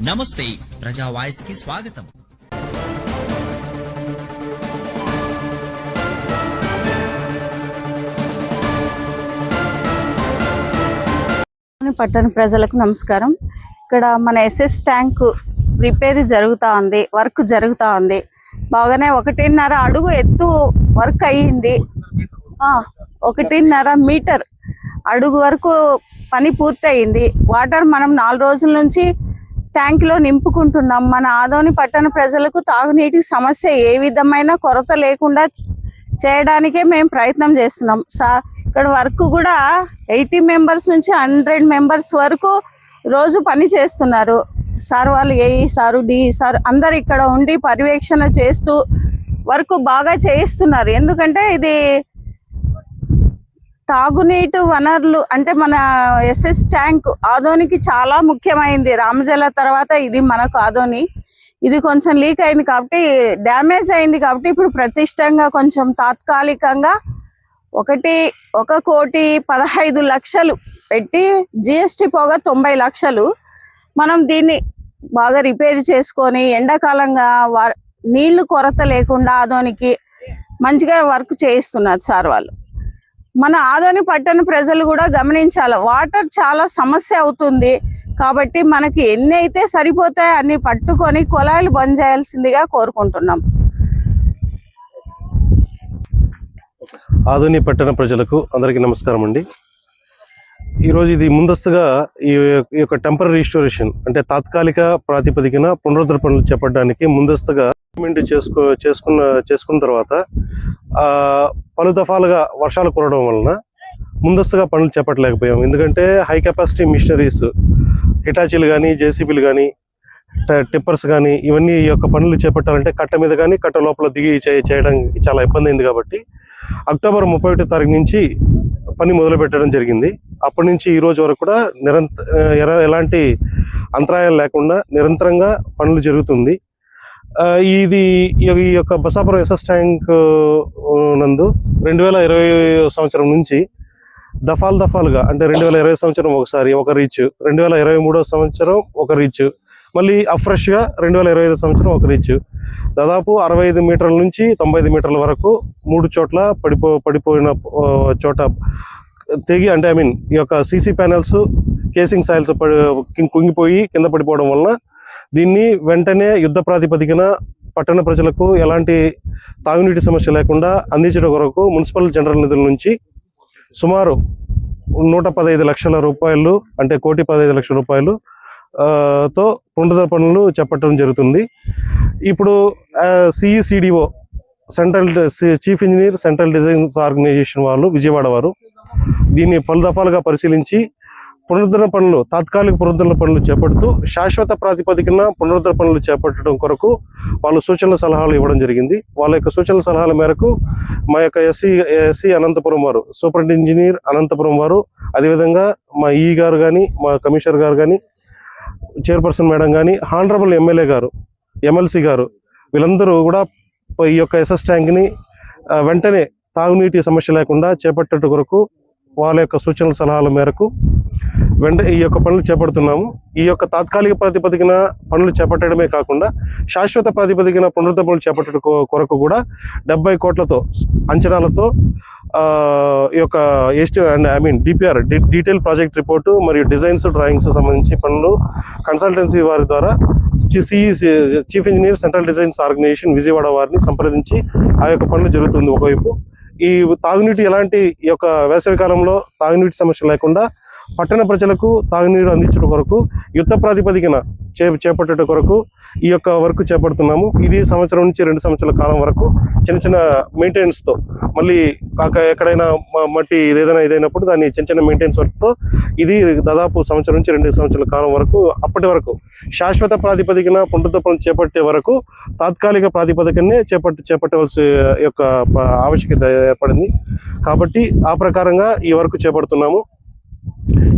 నమస్తే ప్రజా వాయిస్కి స్వాగతం. పట్టణ ప్రజలకు నమస్కారం. ఇక్కడ మన ఎస్ఎస్ ట్యాంక్ రిపేర్ జరుగుతూ ఉంది వర్క్ జరుగుతూ ఉంది. బాగానే ఒకటిన్నర అడుగు ఎత్తు వర్క్ అయ్యింది. ఆ, ఒకటిన్నర మీటర్ అడుగు వరకు పని పూర్తయింది. వాటర్ మనం నాలుగు రోజుల నుంచి ట్యాంక్లో నింపుకుంటున్నాం. మన ఆదోని పట్టణ ప్రజలకు తాగునీటి సమస్య ఏ విధమైన కొరత లేకుండా చేయడానికే మేము ప్రయత్నం చేస్తున్నాం. సా ఇక్కడ వర్క్ కూడా ఎయిటీ మెంబర్స్ నుంచి హండ్రెడ్ మెంబర్స్ వరకు రోజు పని చేస్తున్నారు. సార్ వాళ్ళు ఏ సారు డి సార్ అందరు ఇక్కడ ఉండి పర్యవేక్షణ చేస్తూ వర్క్ బాగా చేయిస్తున్నారు. ఎందుకంటే ఇది తాగునీటి వనరులు అంటే మన ఎస్ఎస్ ట్యాంక్ ఆదోనికి చాలా ముఖ్యమైనది రామజల తర్వాత ఇది మనకు ఆదోని. ఇది కొంచెం లీక్ అయింది కాబట్టి డ్యామేజ్ అయింది కాబట్టి ఇప్పుడు ప్రతిష్టంగా కొంచెం తాత్కాలికంగా ఒకటి ఒక కోటి పదహైదు లక్షలు పెట్టి జిఎస్టి పోగా తొంభై లక్షలు మనం దీన్ని బాగా రిపేర్ చేసుకొని ఎండాకాలంగా వా- నీళ్ళు కొరత లేకుండా ఆదోనికి మంచిగా వర్క్ చేయిస్తున్నారు సార్ వాళ్ళు. మన ఆదోని పట్టణ ప్రజలు కూడా గమనించాలి. వాటర్ చాలా సమస్య అవుతుంది. కాబట్టి మనకి ఎన్ని అయితే సరిపోతాయో అన్ని పట్టుకొని కుళాయిలు బంద్ చేయాల్సిందిగా కోరుకుంటున్నాం. ఆదోని పట్టణ ప్రజలకు అందరికీ నమస్కారం అండి. ఈరోజు ఇది ముందస్తుగా ఈ యొక్క టెంపరీ రిస్టోరేషన్ అంటే తాత్కాలిక ప్రాతిపదికన పునరుద్ధరణ పనులు చేపట్టడానికి ముందస్తుగా ఇంప్లిమెంట్ చేసుకో చేసుకున్న చేసుకున్న తర్వాత ఆ, పలు దఫాలుగా వర్షాలు కురవడం వలన ముందస్తుగా పనులు చేపట్టలేకపోయాం. ఎందుకంటే హై కెపాసిటీ మిషనరీస్ హిటాచీలు కానీ జేసీబీలు కానీ టిప్పర్స్ కానీ ఇవన్నీ ఈ యొక్క పనులు చేపట్టాలంటే కట్ట మీద కానీ కట్ట లోపల దిగి చే- చేయడానికి చాలా ఇబ్బంది అయింది కాబట్టి అక్టోబర్ ముప్పై ఒకటి తారీఖు నుంచి పని మొదలు పెట్టడం జరిగింది. అప్పటి నుంచి ఈ రోజు వరకు కూడా నిరంతర ఎలాంటి అంతరాయాలు లేకుండా నిరంతరంగా పనులు జరుగుతుంది. ఇది ఈ- యొక్క బసాపురం ఎస్ఎస్ ట్యాంక్ నందు రెండు వేల ఇరవై సంవత్సరం నుంచి దఫాలు దఫాలుగా అంటే రెండు వేల ఇరవై సంవత్సరం ఒకసారి ఒక రీచ్ రెండు వేల ఇరవై మూడో సంవత్సరం ఒక రీచ్ మళ్ళీ అఫ్రెష్గా రెండు వేల ఇరవై ఐదు సంవత్సరం ఒక రీచ్. దాదాపు అరవై ఐదు మీటర్ల నుంచి తొంభై ఐదు మీటర్ల వరకు మూడు చోట్ల పడిపో పడిపోయిన చోట తెగి అంటే ఐ మీన్ ఈ యొక్క సీసీ ప్యానెల్స్ కేసింగ్ సాయిల్స్ కుంగిపోయి కింద పడిపోవడం వలన దీన్ని వెంటనే యుద్ధ ప్రాతిపదికన పట్టణ ప్రజలకు ఎలాంటి తాగునీటి సమస్య లేకుండా అందించడం కొరకు మున్సిపల్ జనరల్ నిధుల నుంచి సుమారు నూట పదహైదు లక్షల రూపాయలు అంటే కోటి పదహైదు లక్షల రూపాయలు తో పునరుద్ధరణ పనులు చేపట్టడం జరుగుతుంది. ఇప్పుడు CECDO central chief engineer central designs organisation వాళ్ళు విజయవాడ వారు దీన్ని పలు దఫాలుగా పరిశీలించి పునరుద్ధరణ పనులు తాత్కాలిక పునరుద్ధరణ పనులు చేపడుతూ శాశ్వత ప్రాతిపదికన పునరుద్ధరణ పనులు చేపట్టడం కొరకు వాళ్ళు సూచనల సలహాలు ఇవ్వడం జరిగింది. వాళ్ళ యొక్క సూచనల సలహాల మేరకు మా యొక్క ఎస్సీ ఎస్సీ అనంతపురం వారు సూపరింట్ ఇంజనీర్ అనంతపురం వారు అదేవిధంగా మా ఈ గారు కానీ మా కమిషనర్ గారు కానీ చైర్పర్సన్ మేడం కానీ హానరబుల్ ఎమ్మెల్యే గారు ఎమ్మెల్సీ గారు వీళ్ళందరూ కూడా ఈ యొక్క ఎస్ఎస్ ట్యాంక్ని వెంటనే తాగునీటి సమస్య లేకుండా చేపట్టేట కొరకు వాళ్ళ యొక్క సూచనల సలహాల మేరకు వెంట ఈ యొక్క పనులు చేపడుతున్నాము. ఈ యొక్క తాత్కాలిక ప్రాతిపదికన పనులు చేపట్టడమే కాకుండా శాశ్వత ప్రాతిపదికన పునరుద్ధరణ పనులు చేపట్టడం కొరకు కూడా డెబ్బై కోట్లతో అంచనాలతో ఈ యొక్క ST and I mean DPR detail project report మరియు డిజైన్స్ డ్రాయింగ్స్ సంబంధించి పనులు కన్సల్టెన్సీ వారి ద్వారా CE chief engineer central designs organisation Vijayawada వారిని సంప్రదించి ఆ యొక్క పనులు జరుగుతుంది ఒకవైపు. ఈ తాగునీటి ఎలాంటి ఈ యొక్క వేసవి కాలంలో తాగునీటి సమస్య లేకుండా పట్టణ ప్రజలకు తాగునీరు అందించడం కొరకు యుద్ధ ప్రాతిపదికన చే చేపట్టడం కొరకు ఈ యొక్క వర్క్ చేపడుతున్నాము. ఇది సంవత్సరం నుంచి రెండు సంవత్సరాల కాలం వరకు చిన్న చిన్న మెయింటెనెన్స్తో మళ్ళీ కాక ఎక్కడైనా మ- మట్టి ఏదైనా ఇదైనప్పుడు దాన్ని చిన్న చిన్న మెయింటెనెన్స్ వర్క్తో ఇది దాదాపు సంవత్సరం నుంచి రెండు సంవత్సరాల కాలం వరకు అప్పటి వరకు శాశ్వత ప్రాతిపదికన పునరుద్ధరణ చేపట్టే వరకు తాత్కాలిక ప్రాతిపదికనే చేపట్ట చేపట్టవలసి యొక్క ఆవశ్యకత ఏర్పడింది. కాబట్టి ఆ ప్రకారంగా ఈ వరకు చేపడుతున్నాము.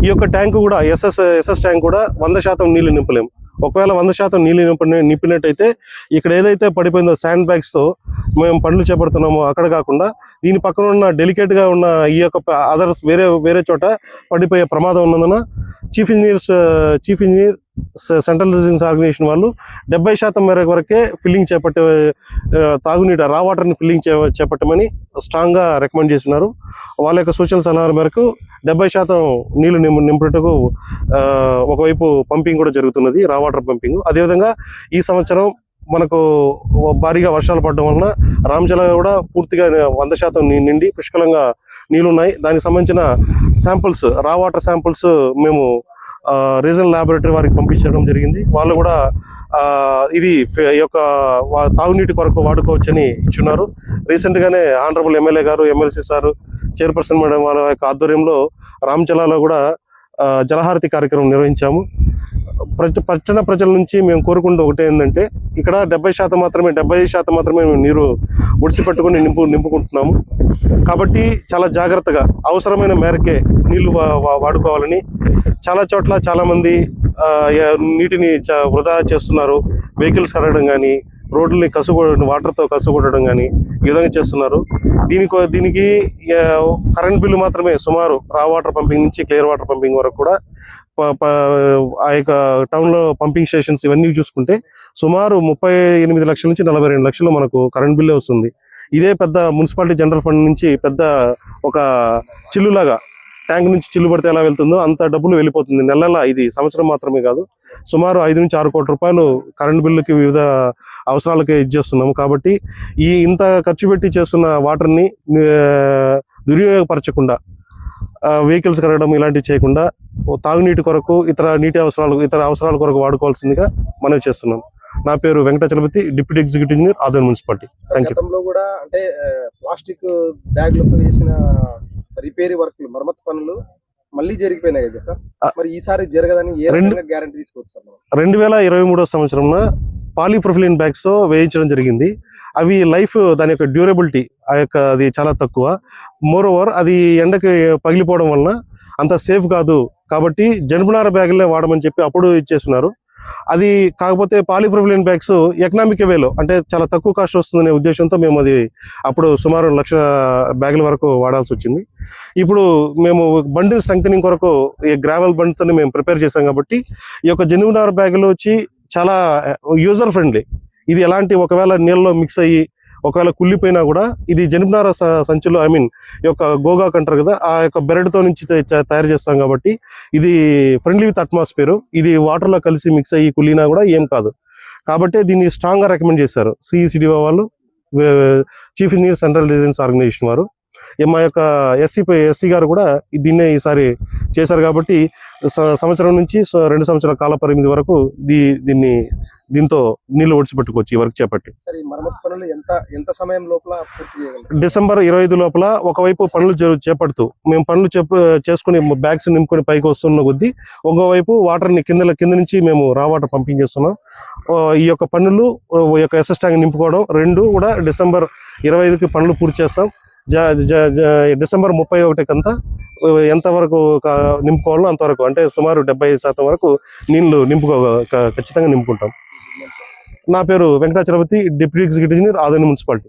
ఈ యొక్క ట్యాంకు కూడా ఎస్ఎస్ ఎస్ఎస్ ట్యాంక్ కూడా వంద శాతం నీళ్ళు నింపలేము. ఒకవేళ వంద శాతం నీళ్ళు నింపి నింపినట్టయితే ఇక్కడ ఏదైతే పడిపోయిందో శాండ్ బ్యాగ్స్తో మేము పనులు చేపడుతున్నామో అక్కడ కాకుండా దీని పక్కన ఉన్న డెలికేట్గా ఉన్న ఈ యొక్క అదర్స్ వేరే వేరే చోట పడిపోయే ప్రమాదం ఉన్నందున chief engineers chief engineer central designs organisation వాళ్ళు డెబ్బై శాతం మేరకు వరకే ఫిల్లింగ్ చేపట్టే ఆ, తాగునీటి రా వాటర్ని ఫిల్లింగ్ చే చేపట్టమని స్ట్రాంగ్గా రికమెండ్ చేస్తున్నారు. వాళ్ళ యొక్క సూచన సలహాల మేరకు డెబ్బై శాతం నీళ్ళు నింపు నింపుటకు ఒకవైపు పంపింగ్ కూడా జరుగుతున్నది రా వాటర్ పంపింగ్. అదేవిధంగా ఈ సంవత్సరం మనకు భారీగా వర్షాలు పడడం వలన రామజల కూడా పూర్తిగా వంద శాతం నిండి పుష్కలంగా నీళ్ళు ఉన్నాయి దానికి సంబంధించిన శాంపుల్స్ రా వాటర్ శాంపుల్స్ మేము రీజనల్ ల్యాబొరేటరీ వారికి పంపించడం జరిగింది. వాళ్ళు కూడా ఇది ఈ యొక్క తాగునీటి కొరకు వాడుకోవచ్చని ఇచ్చున్నారు. రీసెంట్గానే ఆనరబుల్ ఎమ్మెల్యే గారు ఎమ్మెల్సీ సార్ చైర్పర్సన్ మేడం వాళ్ళ యొక్క ఆధ్వర్యంలో రామచలాలో కూడా జలహారతి కార్యక్రమం నిర్వహించాము. పట్టణ ప్రజల నుంచి మేము కోరుకుంటే ఒకటే ఏంటంటే ఇక్కడ డెబ్బై శాతం మాత్రమే డెబ్బై శాతం మాత్రమే మేము నీరు ఒడిసిపెట్టుకుని నింపు నింపుకుంటున్నాము. కాబట్టి చాలా జాగ్రత్తగా అవసరమైన మేరకే నీళ్ళు వా- వా- వాడుకోవాలని చాలా చోట్ల చాలామంది నీటిని వృధా చేస్తున్నారు. వెహికల్స్ కడగడం కానీ రోడ్లని కసుగొట్టడం వాటర్తో కసుగొట్టడం కానీ ఈ విధంగా చేస్తున్నారు. దీనికి దీనికి కరెంట్ బిల్లు మాత్రమే సుమారు రా వాటర్ పంపింగ్ నుంచి క్లియర్ వాటర్ పంపింగ్ వరకు కూడా ప- ప- ఆ యొక్క టౌన్లో పంపింగ్ స్టేషన్స్ ఇవన్నీ చూసుకుంటే సుమారు ముప్పై ఎనిమిది లక్షల నుంచి నలభై రెండు లక్షలు మనకు కరెంట్ బిల్లే వస్తుంది. ఇదే పెద్ద మున్సిపాలిటీ జనరల్ ఫండ్ నుంచి పెద్ద ఒక చిల్లులాగా ట్యాంక్ నుంచి చిల్లు పడితే ఎలా వెళ్తుందో అంత డబ్బులు వెళ్ళిపోతుంది. నెలల ఇది సంవత్సరం మాత్రమే కాదు. సుమారు ఐదు నుంచి ఆరు కోట్ల రూపాయలు కరెంట్ బిల్లుకి వివిధ అవసరాలకి ఇచ్చేస్తున్నాము కాబట్టి ఈ ఇంత ఖర్చు పెట్టి చేస్తున్న వాటర్ని దుర్వినియోగపరచకుండా వెహికల్స్ కడగడం ఇలాంటివి చేయకుండా తాగునీటి కొరకు ఇతర నీటి అవసరాలు ఇతర అవసరాల కొరకు వాడుకోవాల్సిందిగా మనం చేస్తున్నాం. నా పేరు వెంకటాచలపతి డిప్యూటీ ఎగ్జిక్యూటివ్ ఇంజనీర్ ఆదర్ మున్సిపాలిటీ. you. గతంలో కూడా అంటే ప్లాస్టిక్ బ్యాగ్లతో చేసిన రిపేరీ వర్క్లు మరమ్మతు పనులు మళ్ళీ జరిగిపోయినాయి కదా సార్. మరి ఈసారి జరగదని ఏ రెండు- గ్యారంటీ తీసుకోవచ్చు సార్ రెండు వేల ఇరవై మూడో సంవత్సరంలో పాలీప్రొఫిలిన్ బ్యాగ్స్ వేయించడం జరిగింది. అవి లైఫ్ దాని యొక్క డ్యూరబిలిటీ ఆ యొక్క అది చాలా తక్కువ. మోర్ ఓవర్ అది ఎండకి పగిలిపోవడం వలన అంత సేఫ్ కాదు కాబట్టి జనపనార బ్యాగులే వాడమని చెప్పి అప్పుడు ఇచ్చేస్తున్నారు. అది కాకపోతే పాలీప్రొఫిలిన్ బ్యాగ్స్ ఎకనామిక్ వేలో. అంటే చాలా తక్కువ కాస్ట్ వస్తుందనే ఉద్దేశంతో మేము అది అప్పుడు సుమారు లక్ష బ్యాగుల వరకు వాడాల్సి వచ్చింది. ఇప్పుడు మేము బండి స్ట్రెంగ్ కొరకు ఈ గ్రావెల్ బండితో మేము ప్రిపేర్ చేసాం కాబట్టి ఈ యొక్క జెన్యునార్ బ్యాగులు వచ్చి చాలా యూజర్ ఫ్రెండ్లీ. ఇది ఎలాంటి ఒకవేళ నీళ్ళలో మిక్స్ అయ్యి ఒకవేళ కుళ్ళిపోయినా కూడా ఇది జనపనార స- సంచులు ఐ మీన్ ఈ యొక్క గోగాక్ అంటారు కదా ఆ యొక్క బెరడుతో నుంచి తయారు చేస్తాం కాబట్టి ఇది ఫ్రెండ్లీ విత్ అట్మాస్ఫియర్ ఇది వాటర్లో కలిసి మిక్స్ అయ్యి కుళ్ళినా కూడా ఏం కాదు. కాబట్టి దీన్ని స్ట్రాంగ్గా రికమెండ్ చేశారు. సిఈసిడిఓ వాళ్ళు chief engineer central designs organisation వారు. మా యొక్క ఎస్సీ ఎస్సీ గారు కూడా దీన్నే ఈసారి చేశారు కాబట్టి సంవత్సరం నుంచి రెండు సంవత్సరాల కాల పరిమితి వరకు దీ దీన్ని దీంతో నీళ్ళు ఒడిచిపెట్టుకోవచ్చు ఈ వర్క్ చేపట్టి. డిసెంబర్ ఇరవై ఐదు లోపల ఒకవైపు పనులు చేపడుతూ మేము పనులు చేసుకుని బ్యాగ్స్ నింపుకొని పైకి వస్తున్న కొద్దీ ఒకవైపు వాటర్ని కింద కింద నుంచి మేము రా వాటర్ పంపింగ్ చేస్తున్నాం. ఈ యొక్క పనులు ఈ యొక్క ఎస్ఎస్ ట్యాంక్ నింపుకోవడం రెండు కూడా డిసెంబర్ ఇరవై ఐదుకి పనులు పూర్తి చేస్తాం. డిసెంబర్ ముప్పై ఒకటికంతా ఓ, ఎంతవరకు నింపుకోవాలో అంతవరకు అంటే సుమారు డెబ్బై శాతం వరకు నీళ్ళు నింపుకో ఖచ్చితంగా నింపుకుంటాం. నా పేరు Venkatachalapathi deputy executive engineer Adoni municipality.